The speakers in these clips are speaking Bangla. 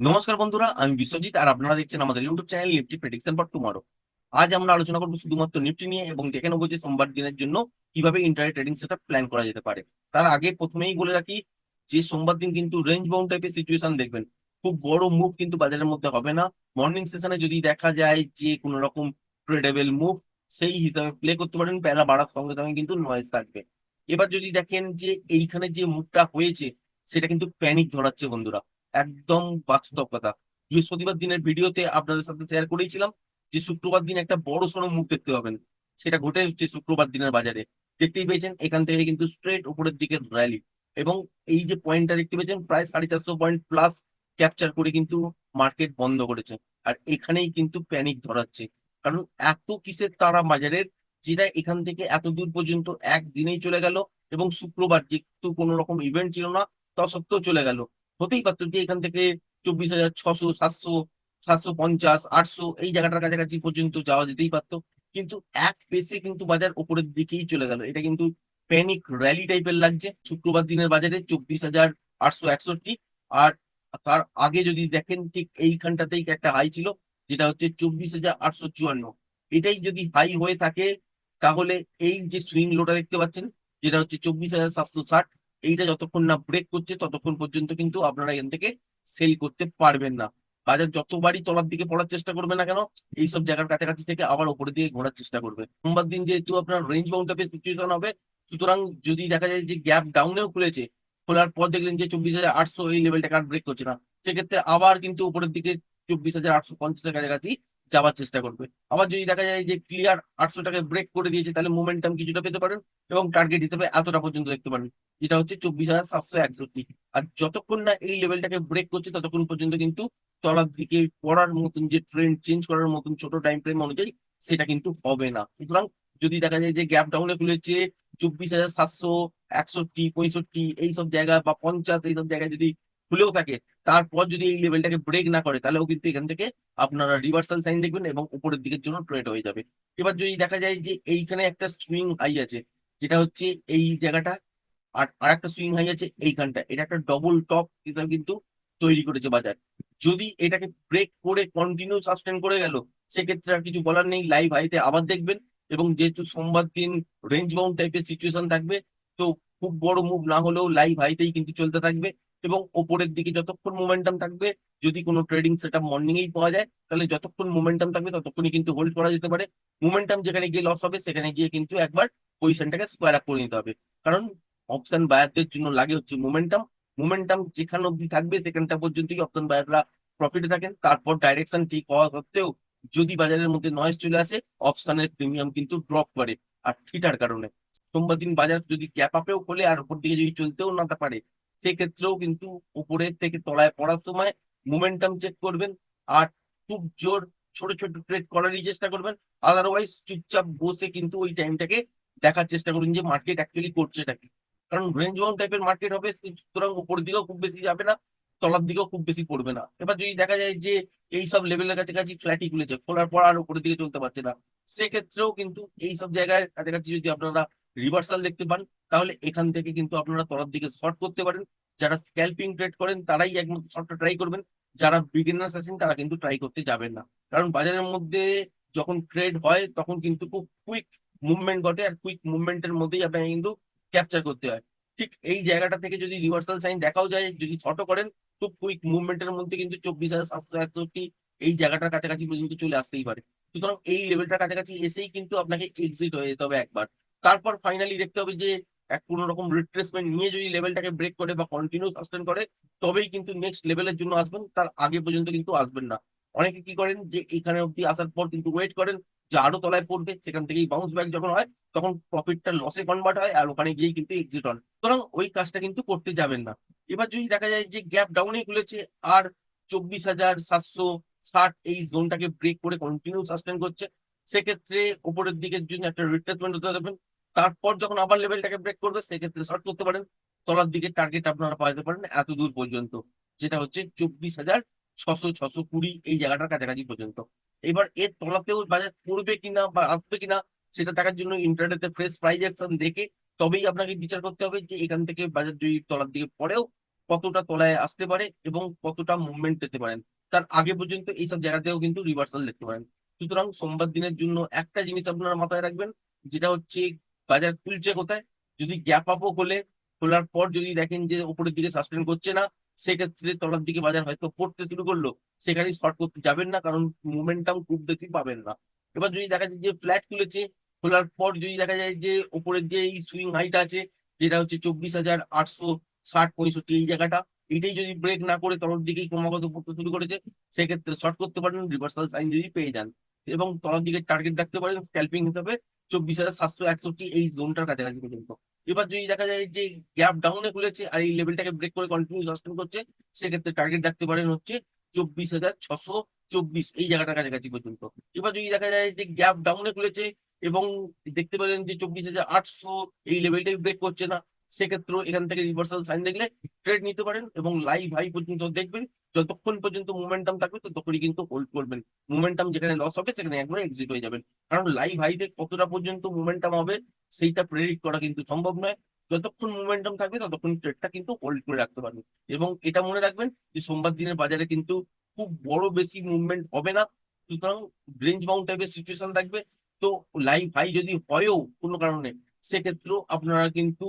নমস্কার বন্ধুরা, আমি বিশ্বজিৎ আর আপনারা দেখছেন আমাদের YouTube channel Nifty prediction for tomorrow আজ আমরা আলোচনা করব শুধুমাত্র নিফটি নিয়ে এবং দেখে নেব যে সোমবার দিনের জন্য কীভাবে ইন্টারনেট ট্রেডিং সেটা প্ল্যান করা যেতে পারে। তার আগে প্রথমেই বলে রাখি যে সোমবার দিন কিন্তু রেঞ্জ বাউন্ড টাইপের সিচুয়েশন দেখবেন। খুব বড় মুভ কিন্তু বাজারের মধ্যে হবে না। মর্নিং সেশনে যদি দেখা যায় যে কোনো রকম ট্রেডেবল মুভ সেই হিসাবে প্লে করতে পারেন। প্যারা বাড়ার সঙ্গে সঙ্গে কিন্তু নয়েজ থাকবে। এবার যদি দেখেন যে এইখানে যে মুভটা হয়েছে, সেটা কিন্তু প্যানিক ধরাচ্ছে বন্ধুরা। একদম বাস্তব কথা বৃহস্পতিবার দিনের ভিডিওতে আপনাদের সাথে শেয়ার করেছিলাম যে শুক্রবার দিন একটা বড় সড়ো মুখ দেখতে পাবেন। সেটা ঘটে হচ্ছে শুক্রবার দিনের বাজারে। দেখতেই পেয়েছেন, এখান থেকে কিন্তু স্ট্রেট উপরের দিকে র্যালি এবং এই যে পয়েন্টটা দেখতে পেয়েছেন, প্রায় সাড়ে চারশো পয়েন্ট প্লাস ক্যাপচার করে কিন্তু মার্কেট বন্ধ করেছে। আর এখানেই কিন্তু প্যানিক ধরাচ্ছে। কারণ এত কিসের তারা বাজারের, যেটা এখান থেকে এত দূর পর্যন্ত একদিনেই চলে গেল এবং শুক্রবার যেহেতু কোনো রকম ইভেন্ট ছিল না, তা সত্ত্বেও চলে গেল। হতেই পারতো যে এখান থেকে চব্বিশ হাজার ছশো, সাতশো সাতশো পঞ্চাশ, আটশো এই জায়গাটার কাছাকাছি পর্যন্ত যাওয়া যেতেই পারতো। কিন্তু এক পেসে কিন্তু বাজার উপরের দিকেই চলে গেল। এটা কিন্তু প্যানিক র্যালি টাইপের লাগছে। শুক্রবার দিনের বাজারে চব্বিশ হাজার আটশো একষট্টি। আর তার আগে যদি দেখেন ঠিক এইখানটাতেই একটা হাই ছিল, যেটা হচ্ছে চব্বিশ হাজার আটশো চুয়ান্ন। এটাই যদি হাই হয়ে থাকে, তাহলে এই যে সুইং লোটা দেখতে পাচ্ছেন, যেটা হচ্ছে চব্বিশ হাজার সাতশো ষাট এইটা যতক্ষণ না ব্রেক করছে, ততক্ষণ পর্যন্ত কিন্তু আপনারা এখান থেকে সেল করতে পারবেন না। বাজার যতবারই তলার দিকে পড়ার চেষ্টা করবে না কেন, এইসব জায়গার কাছাকাছি থেকে আবার উপরের দিকে ঘোরার চেষ্টা করবে। সোমবার দিন যেহেতু আপনার রেঞ্জ বাউন্ড টাইপের সিচুয়েশন হবে, সুতরাং যদি দেখা যায় যে গ্যাপ ডাউনেও খুলেছে, খোলার পর দেখলেন যে চব্বিশ হাজার আটশো এই লেভেলটাকে আর ব্রেক করছে না, সেক্ষেত্রে আবার কিন্তু উপরের দিকে চব্বিশ হাজার আটশো পঞ্চাশের কাছাকাছি যাওয়ার চেষ্টা করবে। আবার যদি দেখা যায় যে ক্লিয়ার আটশো টাকা ব্রেক করে দিয়েছে, তাহলে মোমেন্টাম কিছুটা পেতে পারেন এবং টার্গেট হিসেবে এতটা পর্যন্ত দেখতে পারেন। যেটা হচ্ছে চব্বিশ হাজার সাতশো একষট্টি। আর যতক্ষণ না এই লেভেলটাকে ব্রেক করছে, ততক্ষণ পর্যন্ত কিন্তু তলার দিকে পড়ার মতন, যে ট্রেন্ড চেঞ্জ করার মতন ছোট টাইম ফ্রেম অনুযায়ী সেটা কিন্তু হবে না। সুতরাং যদি দেখা যায় যে গ্যাপ ডাউনে খুলেছে, চব্বিশ হাজার সাতশো একষট্টি, পঁয়ষট্টি, এইসব জায়গা বা পঞ্চাশ, এইসব জায়গায় যদি খুলেও থাকে। তারপর যদি এই লেভেলটাকে ব্রেক না করে, তাহলেও কিন্তু এখান থেকে আপনারা রিভার্সাল সাইন দেখবেন এবং উপরের দিকের জন্য ট্রেড হয়ে যাবে। এবার যদি দেখা যায় যে এইখানে একটা সুইং হাই আছে, যেটা হচ্ছে এই জায়গাটা, আর আর একটা সুইং হাই আছে এইখানটা, এটা একটা ডবল টপ হিসাবে কিন্তু তৈরি করেছে বাজার। যদি এটাকে ব্রেক করে কন্টিনিউ সাস্টেন করে গেল, সেক্ষেত্রে আর কিছু বলার নেই লাইভ হাইতে আবার দেখবেন। এবং যেহেতু সোমবার দিন রেঞ্জ বাউন্ড টাইপের সিচুয়েশন থাকবে, তো খুব বড় মুভ না হলেও লাইভ হাইতেই কিন্তু চলতে থাকবে। এবং ওপরের দিকে যতক্ষণ মোমেন্টাম থাকবে, যদি কোনো ট্রেডিং সেটা মর্নিং এই পাওয়া যায়, তাহলে যতক্ষণ মোমেন্টাম থাকবে, ততক্ষণই কিন্তু হোল্ড করা যেতে পারে। মোমেন্টাম যেখানে গিয়ে লস হবে, সেখানে গিয়ে কিন্তু একবার পজিশনটাকে স্কোয়ার আপ করে নিতে হবে। কারণ অপশন বায়ারদের জন্য লাগে হচ্ছে মোমেন্টাম মোমেন্টাম যেখানে অবধি থাকবে, সেখানটা পর্যন্তই অপশন বায়াররা প্রফিটে থাকেন। তারপর ডাইরেকশন ঠিক হওয়া সত্ত্বেও, যদি বাজারের মধ্যে নয়েজ চলে আসে অপশনের প্রিমিয়াম কিন্তু ড্রপ করে, আর থিটার কারণে। সোমবার দিন বাজার যদি গ্যাপ আপেও খোলে, আর উপর দিকে যদি চলতেও না পারে সেক্ষেত্রেও কিন্তু উপরের থেকে তলায় পড়ার সময় মোমেন্টাম চেক করবেন আর খুব জোর ছোট ছোট ট্রেড করারই চেষ্টা করবেন। আদারওয়াইজ চুপচাপ বসে কিন্তু ওই টাইমটাকে দেখার চেষ্টা করুন যে মার্কেট অ্যাকচুয়ালি করছেটা কি কারণ রেঞ্জ বাউন্ড টাইপের মার্কেট হবে, সুতরাং উপরের দিকেও খুব বেশি যাবে না, তলার দিকেও খুব বেশি পড়বে না। এবার যদি দেখা যায় যে এই সব লেভেলের কাছাকাছি ফ্ল্যাটই খুলেছে, খোলার পর আর উপরের দিকে চলতে পারছে না, সেক্ষেত্রেও কিন্তু এই সব জায়গায় কাছাকাছি যদি আপনারা রিভার্সাল দেখতে পান তাহলে এখান থেকে কিন্তু আপনারা তলার দিকে শর্ট করতে পারেন। যারা স্ক্যাল্পিং ট্রেড করেন, তারাই একমাত্র শর্টটা ট্রাই করবেন। যারা বিগিনার্স আছেন, তারা কিন্তু ট্রাই করতে যাবেন না। কারণ বাজারের মধ্যে যখন ট্রেড হয়, তখন কিন্তু খুব কুইক মুভমেন্ট ঘটে আর কুইক মুভমেন্টের মধ্যেই আপনাকে কিন্তু ক্যাপচার করতে হয়। ঠিক এই জায়গাটা থেকে যদি রিভার্সাল সাইন দেখাও যায়, যদি শর্টও করেন খুব কুইক মুভমেন্টের মধ্যে কিন্তু চব্বিশ হাজার সাতশো একষট্টি এই জায়গাটার কাছাকাছি পর্যন্ত চলে আসতেই পারে। সুতরাং এই লেভেলটার কাছাকাছি এসেই কিন্তু আপনাকে এক্সিট হয়ে যেতে হবে একবার। তারপর ফাইনালি দেখতে হবে যে এক কোনো রকম রিট্রেসমেন্ট নিয়ে যদি লেভেলটাকে ব্রেক করে বা কন্টিনিউ সাস্টেন করে, তবেই কিন্তু নেক্সট লেভেলের জন্য আসবেন। তার আগে পর্যন্ত কিন্তু আসবেন না। অনেকে কি করেন যে এখানে অব্দি আসার পর কিন্তু ওয়েট করেন যে আরও তলায় পড়বে, সেখান থেকেই বাউন্স ব্যাক যখন হয়, তখন প্রফিটটা লসে কনভার্ট হয় আর ওখানে গিয়েই কিন্তু এক্সিট হন। সুতরাং ওই কাজটা কিন্তু করতে যাবেন না। এবার যদি দেখা যায় যে গ্যাপ ডাউনেই খুলেছে আর চব্বিশ হাজার সাতশো ষাট এই জোনটাকে ব্রেক করে কন্টিনিউ সাস্টেন করছে, সেক্ষেত্রে উপরের দিকের জন্য একটা রিট্রেসমেন্ট হতে দেবেন তারপর যখন আবার লেভেলটাকে ব্রেক করবে, সেক্ষেত্রে শর্ট করতে পারেন। তলার দিকে টার্গেট আপনারা পাইতে পারেন এত দূর পর্যন্ত, যেটা হচ্ছে চব্বিশ হাজার ছশো ছশো কুড়ি এই জায়গাটার কাছাকাছি পর্যন্ত। এবার এর তলাতেও বাজার পড়বে কিনা বা আসবে কিনা, সেটা দেখার জন্য ইন্টারনেটে ফ্রেশ প্রাইজ অ্যাকশন দেখে তবেই আপনাকে বিচার করতে হবে যে এখান থেকে বাজার যদি তলার দিকে পড়েও কতটা তলায় আসতে পারে এবং কতটা মুভমেন্ট পেতে পারেন। তার আগে পর্যন্ত এইসব জায়গাতেও কিন্তু রিভার্সাল দেখতে পারেন। সুতরাং সোমবার দিনের জন্য একটা জিনিস আপনারা মাথায় রাখবেন, যেটা হচ্ছে বাজার খুলছে কোথায়? যদি গ্যাপ আপও খোলে, খোলার পর যদি দেখেন যে উপরের দিকে সাসপেন্ড করছে না, সেক্ষেত্রে তলার দিকে বাজার হয়তো পড়তে শুরু করল। সেখানে শর্ট করতে যাবেন না, কারণ মোমেন্টাম খুব বেশি পাবেন না। এবার যদি দেখা যায় যে ফ্ল্যাট খুলেছে, খোলার পর যদি দেখা যায় যে উপরের যে এই সুইং হাইট আছে, যেটা হচ্ছে চব্বিশ হাজার আটশো ষাট, পঁয়ষট্টি, এই জায়গাটা, এটাই যদি ব্রেক না করে তলার দিকেই ক্রমাগত পড়তে শুরু করেছে, সেক্ষেত্রে শর্ট করতে পারেন রিভার্সাল সাইন যদি পেয়ে যান। এবং তলার দিকে টার্গেট রাখতে পারেন স্ক্যাল্পিং হিসাবে চব্বিশ হাজার সাতশো একষট্টি এই জোনটার কাছাকাছি পর্যন্ত। এবার যদি দেখা যায় যে গ্যাপ ডাউনে খুলেছে আর এই লেভেলটাকে ব্রেক করে কন্টিনিউ সাস্টেন করছে, সেক্ষেত্রে টার্গেট রাখতে পারেন হচ্ছে চব্বিশ হাজার ছশো চব্বিশ এই জায়গাটার কাছাকাছি পর্যন্ত। এবার যদি দেখা যায় যে গ্যাপ ডাউনে খুলেছে এবং দেখতে পেলেন যে চব্বিশ হাজার আটশো এই লেভেলটাই ব্রেক করছে না, সেক্ষেত্রেও এখান থেকে রিভার্সাল সাইন দেখলে ট্রেড নিতে পারেন এবং লাইভ হাই পর্যন্ত দেখবেন। যতক্ষণ পর্যন্ত মোমেন্টাম থাকবে, ততক্ষণই কিন্তু হোল্ড করবেন। মোমেন্টাম যেখানে লস হবে, সেখানে একবারে এক্সিট হয়ে যাবেন। কারণ লাইভ হাইতে কতটা পর্যন্ত মোমেন্টাম হবে, সেইটা প্রেডিক্ট করা কিন্তু সম্ভব নয়। যতক্ষণ মোমেন্টাম থাকবে, ততক্ষণ ট্রেডটা কিন্তু হোল্ড করে রাখতে পারবেন। এবং এটা মনে রাখবেন যে, সোমবার দিনের বাজারে কিন্তু খুব বড় বেশি মুভমেন্ট হবে না। সুতরাং রেঞ্জ বাউন্ড টাইপের সিচুয়েশন থাকবে। তো লাইভ হাই যদি হয়ও কোনো কারণে, সেক্ষেত্রেও আপনারা কিন্তু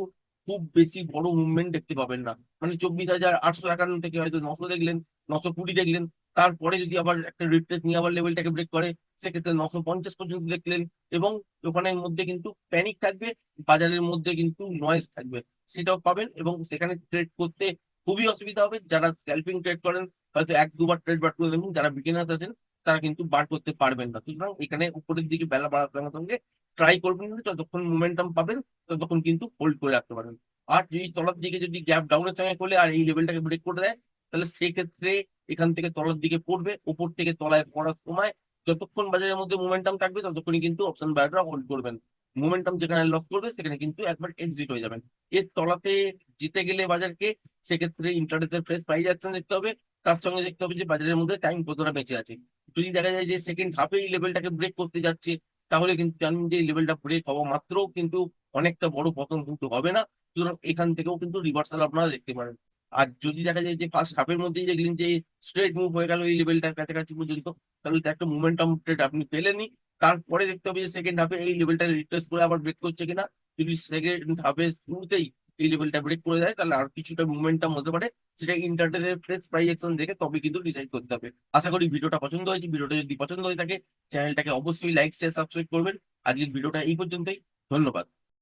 খুব বেশি বড় মুভমেন্ট দেখতে পাবেন না। মানে চব্বিশ হাজার আটশো একান্ন থেকে হয়তো নশো দেখলেন, নশো কুড়ি দেখলেন। তারপরে যদি আবার একটা রিট্রেস নিয়ে আবার লেভেলটাকে ব্রেক করে, সেক্ষেত্রে নশো পঞ্চাশ পর্যন্ত দেখলেন এবং দোকানের মধ্যে কিন্তু প্যানিক থাকবে, বাজারের মধ্যে কিন্তু নয়েজ থাকবে। সেটাও পাবেন এবং সেখানে ট্রেড করতে খুবই অসুবিধা হবে। যারা স্ক্যাল্পিং ট্রেড করেন, হয়তো এক দুবার ট্রেড বার করে দেবেন যারা বিগিনার্স আছেন, তারা কিন্তু বার করতে পারবেন না। সুতরাং এখানে উপরের দিকে বেলা বাড়ার সঙ্গে ট্রাই করবেন যতক্ষণ মোমেন্টাম পাবেন, ততক্ষণ কিন্তু হোল্ড করে রাখতে পারেন আর যদি তলার দিকে যদি গ্যাপ ডাউনের সঙ্গে করলে আর এই লেভেলটাকে ব্রেক করে দেয়, তাহলে সেক্ষেত্রে এখান থেকে তলার দিকে পড়বে উপর থেকে তলায় পড়ার সময় যতক্ষণ বাজারের মধ্যে মোমেন্টাম থাকবে, ততক্ষণই কিন্তু অপশন বায়াররা হোল্ড করবেন। মোমেন্টাম যেখানে লস করবে, সেখানে কিন্তু একবার এক্সিট হয়ে যাবেন। এর তলাতে জিতে গেলে বাজারকে সেক্ষেত্রে ইন্টারনেটের ফ্রেশ প্রাইস অ্যাকশন দেখতে হবে। তার সঙ্গে দেখতে হবে যে বাজারের মধ্যে টাইম কতটা বেঁচে আছে। যদি দেখা যায় যে সেকেন্ড হাফে এই লেভেলটাকে ব্রেক করতে যাচ্ছে তাহলে কিন্তু জানুন যে লেভেলটা ব্রেক হওয়া মাত্র কিন্তু অনেকটা বড় পতন কিন্তু হবে না। সুতরাং এখান থেকেও কিন্তু রিভার্সাল আপনারা দেখতে পারেন। আর যদি দেখা যায় যে ফার্স্ট হাফের মধ্যেই দেখলেন যে স্ট্রেট মুভ হয়ে গেল এই লেভেলটার কাছাকাছি পর্যন্ত, তাহলে তো একটা মোমেন্টাম ট্রেড আপনি পেলেনি তারপরে দেখতে হবে যে সেকেন্ড হাফে এই লেভেলটা রিট্রেস করে আবার ব্রেক করছে কিনা। যদি সেকেন্ড হাফে শুরুতেই এই লেভেলটা ব্রেক করে দেয়, তাহলে আর কিছুটা মুভমেন্টটা হতে পারে। সেটা ইন্টারনেটের ফ্রেশ প্রাইস দেখে তবে কিন্তু ডিসাইড করতে হবে। আশা করি ভিডিওটা পছন্দ হয়েছে। ভিডিওটা যদি পছন্দ হয়ে থাকে চ্যানেলটাকে অবশ্যই লাইক শেয়ার সাবস্ক্রাইব করবেন। আজকের ভিডিওটা এই পর্যন্তই। ধন্যবাদ।